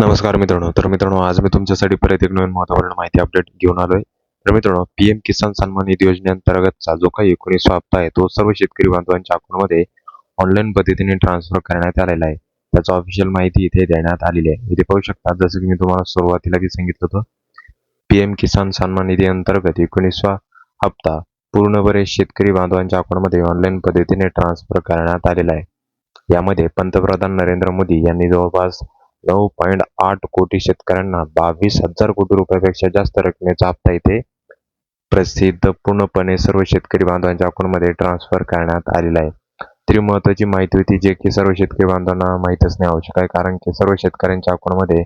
नमस्कार मित्रांनो. तर मित्रांनो आज मी तुमच्यासाठी परत एक नवीन महत्त्वपूर्ण माहिती अपडेट घेऊन आलोय. तर मित्रांनो पीएम किसान सन्मान निधी योजनेअंतर्गतचा जो काही एकोणीसवा हप्ता आहे तो सर्व शेतकरी बांधवांच्या अकाउंटमध्ये ऑनलाईन पद्धतीने ट्रान्सफर करण्यात आलेला आहे. त्याचा ऑफिशियल माहिती इथे देण्यात आलेली आहे. इथे पाहू शकता जसं की मी तुम्हाला सुरुवातीला सांगितलं होतं पीएम किसान सन्मान निधी अंतर्गत एकोणीसवा हप्ता पूर्णपणे शेतकरी बांधवांच्या अकाउंटमध्ये ऑनलाईन पद्धतीने ट्रान्सफर करण्यात आलेला आहे. यामध्ये पंतप्रधान नरेंद्र मोदी यांनी जवळपास नऊ पॉईंट आठ कोटी शेतकऱ्यांना बावीस हजार कोटी रुपयापेक्षा जास्त रकमेचा हप्ता इथे प्रसिद्ध. पूर्णपणे सर्व शेतकरी बांधवांच्या अकाउंटमध्ये ट्रान्सफर करण्यात आलेला आहे. तरी महत्वाची माहिती होती जे की सर्व शेतकरी बांधवांना माहीत असणे आवश्यक आहे कारण की सर्व शेतकऱ्यांच्या अकाउंटमध्ये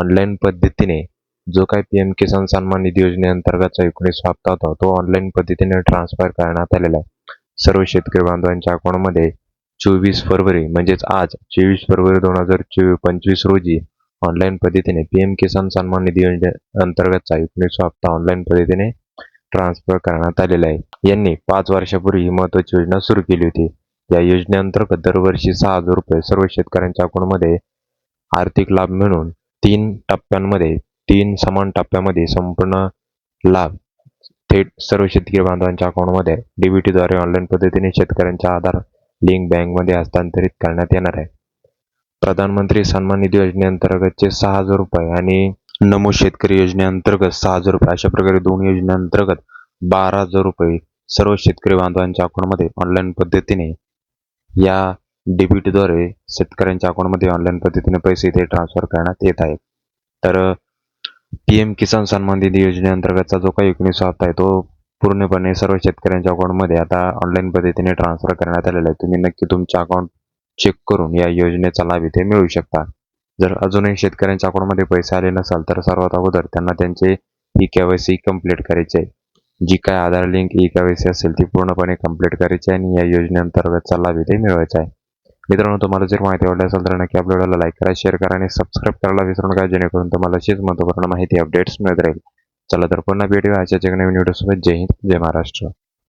ऑनलाईन पद्धतीने जो काही पी एम किसान सन्मान निधी योजनेअंतर्गतचा एकोणीस हप्ता होता तो ऑनलाईन पद्धतीने ट्रान्सफर करण्यात आलेला आहे. सर्व शेतकरी बांधवांच्या अकाउंटमध्ये चोवीस फरवरी म्हणजेच आज चोवीस फरवरी दोन हजार चोवीस पंचवीस रोजी ऑनलाईन पद्धतीने पी एम किसान सन्मान निधी अंतर्गतचा एकोणीसवा हप्ता ऑनलाईन पद्धतीने ट्रान्सफर करण्यात आलेला आहे. यांनी पाच वर्षापूर्वी ही महत्वाची योजना सुरू केली होती. या योजनेअंतर्गत दरवर्षी सहा हजार रुपये सर्व शेतकऱ्यांच्या अकाउंटमध्ये आर्थिक लाभ मिळून तीन टप्प्यांमध्ये तीन समान टप्प्यामध्ये संपूर्ण लाभ थेट सर्व शेतकरी बांधवांच्या अकाउंटमध्ये डीबीटीद्वारे ऑनलाईन पद्धतीने शेतकऱ्यांच्या आधार लिंक बँकमध्ये हस्तांतरित करण्यात येणार आहे. प्रधानमंत्री सन्मान निधी योजनेअंतर्गतचे सहा हजार रुपये आणि नमो शेतकरी योजनेअंतर्गत सहा हजार रुपये अशा प्रकारे दोन योजनेअंतर्गत बारा हजार रुपये सर्व शेतकरी बांधवांच्या अकाउंटमध्ये ऑनलाईन पद्धतीने या डेबिटद्वारे शेतकऱ्यांच्या अकाउंटमध्ये ऑनलाईन पद्धतीने पैसे इथे ट्रान्सफर करण्यात येत आहेत. तर पी एम किसान सन्मान निधी योजनेअंतर्गतचा जो काही एकोणीस हप्ता आहे तो पूर्णपणे सर्व शेतकऱ्यांच्या अकाउंटमध्ये आता ऑनलाईन पद्धतीने ट्रान्सफर करण्यात आलेलं आहे. तुम्ही नक्की तुमच्या अकाउंट चेक करून या योजनेचा लाभ इथे मिळू शकता. जर अजूनही शेतकऱ्यांच्या अकाउंटमध्ये पैसे आले नसाल तर सर्वात अगोदर त्यांना त्यांचे ई केवायसी कंप्लीट कंप्लीट करायचे आहे. जी काय आधार लिंक ई केवायसी सी असेल ती पूर्णपणे कंप्लीट करायची आहे आणि या योजनेअंतर्गतचा लाभ इथे मिळवायचा आहे. मित्रांनो तुम्हाला जर माहिती आवडली असेल तर नक्की आपल्याला लाईक करा शेअर करा आणि सबस्क्राईब करायला विसरू नका जेणेकरून तुम्हाला अशीच महत्त्वपूर्ण माहिती अपडेट्स मिळत राहील. चला तर पुन्हा भेटूया अशाच एक नवीन व्हिडिओसोबत जय हिंद जय महाराष्ट्र.